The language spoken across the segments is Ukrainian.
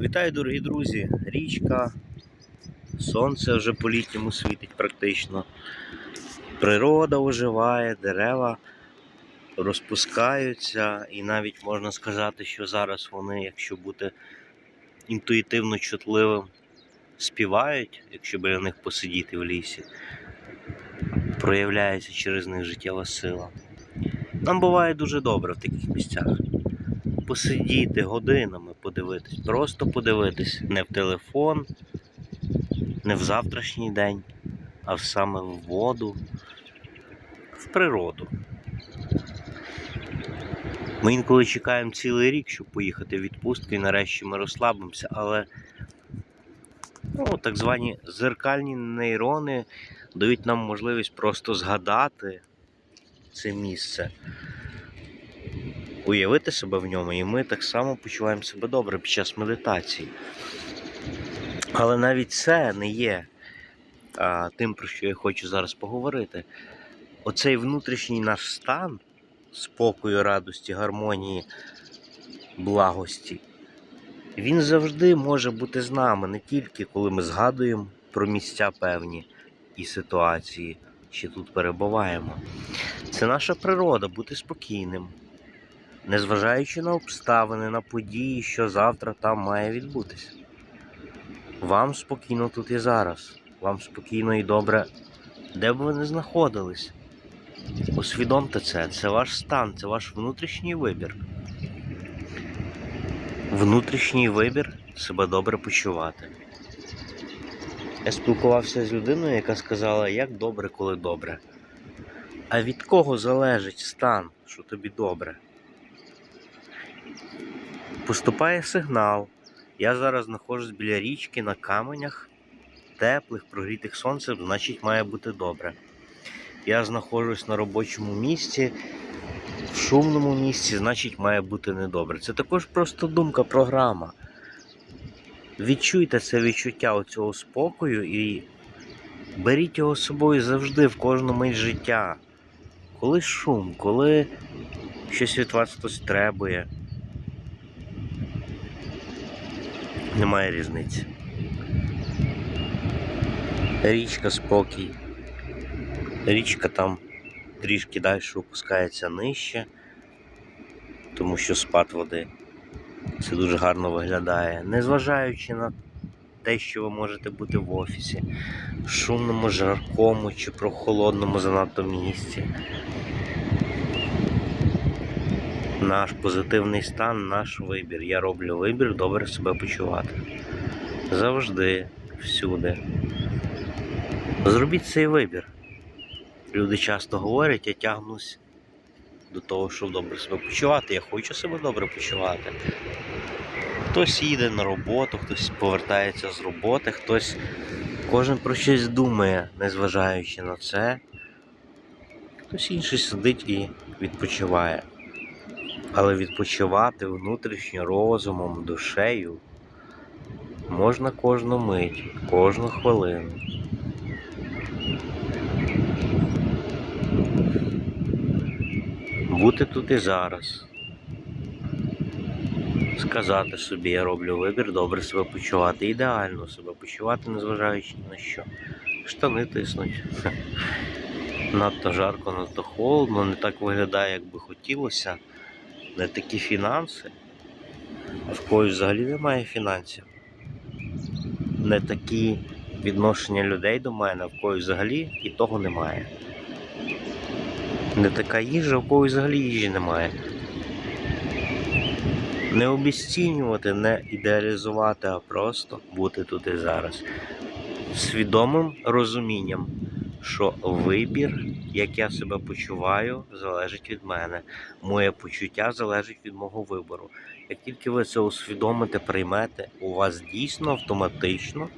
Вітаю, дорогі друзі! Річка, сонце вже по-літньому світить практично. Природа оживає, дерева розпускаються, і навіть можна сказати, що зараз вони, якщо бути інтуїтивно чутливим, співають, якщо біля них посидіти в лісі. Проявляється через них життєва сила. Нам буває дуже добре в таких місцях посидіти годинами, подивитись, просто подивитись не в телефон, не в завтрашній день, а саме в воду, в природу. Ми інколи чекаємо цілий рік, щоб поїхати в відпустку, і нарешті ми розслабимося, але ну, так звані зеркальні нейрони дають нам можливість просто згадати це місце уявити себе в ньому, і ми так само почуваємо себе добре під час медитації. Але навіть це не є а, тим, про що я хочу зараз поговорити. Оцей внутрішній наш стан спокою, радості, гармонії, благості, він завжди може бути з нами, не тільки коли ми згадуємо про місця певні і ситуації, що тут перебуваємо. Це наша природа бути спокійним, незважаючи на обставини, на події, що завтра там має відбутися. Вам спокійно тут і зараз, вам спокійно і добре, де б ви не знаходились. Усвідомте це, це ваш стан, це ваш внутрішній вибір. Внутрішній вибір себе добре почувати. Я спілкувався з людиною, яка сказала, як добре, коли добре. А від кого залежить стан, що тобі добре? Поступає сигнал. Я зараз знаходжусь біля річки на каменях, теплих, прогрітих сонцем, значить має бути добре. Я знаходжусь на робочому місці, в шумному місці, значить має бути недобре. Це також просто думка, програма. Відчуйте це відчуття оцього спокою і беріть його з собою завжди в кожну мить життя. Коли шум, коли щось від вас хтось требує. Немає різниці. Річка спокій. Річка там трішки далі опускається нижче, тому що спад води. Це дуже гарно виглядає. Незважаючи на те, що ви можете бути в офісі, в шумному, жаркому чи прохолодному занадто місці. Наш позитивний стан, наш вибір. Я роблю вибір добре себе почувати. Завжди, всюди. Зробіть цей вибір. Люди часто говорять, я тягнусь до того, щоб добре себе почувати. Я хочу себе добре почувати. Хтось їде на роботу, хтось повертається з роботи, хтось кожен про щось думає, незважаючи на це. Хтось інший сидить і відпочиває. Але відпочивати внутрішньо розумом, душею можна кожну мить, кожну хвилину. Бути тут і зараз. Сказати собі, я роблю вибір, добре себе почувати, ідеально себе почувати, незважаючи ні на що. Штани тиснуть. Надто жарко, надто холодно, не так виглядає, як би хотілося. Не такі фінанси. А в когось взагалі немає фінансів. Не такі відношення людей до мене, в когось взагалі і того немає. Не така їжа, в когось взагалі їжі немає. Не обіцінювати, не ідеалізувати, а просто бути тут і зараз. Свідомим розумінням, що вибір, як я себе почуваю, залежить від мене. Моє почуття залежить від мого вибору. Як тільки ви це усвідомите, приймете, у вас дійсно автоматично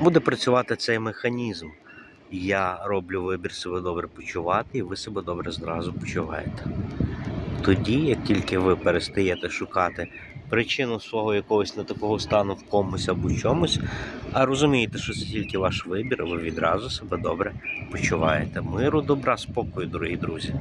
буде працювати цей механізм. Я роблю вибір себе добре почувати, і ви себе добре зразу почуваєте. Тоді, як тільки ви перестаєте шукати причину свого якогось не такого стану в комусь або чомусь, а розумієте, що це тільки ваш вибір, ви відразу себе добре почуваєте. Миру, добра, спокою, дорогі друзі.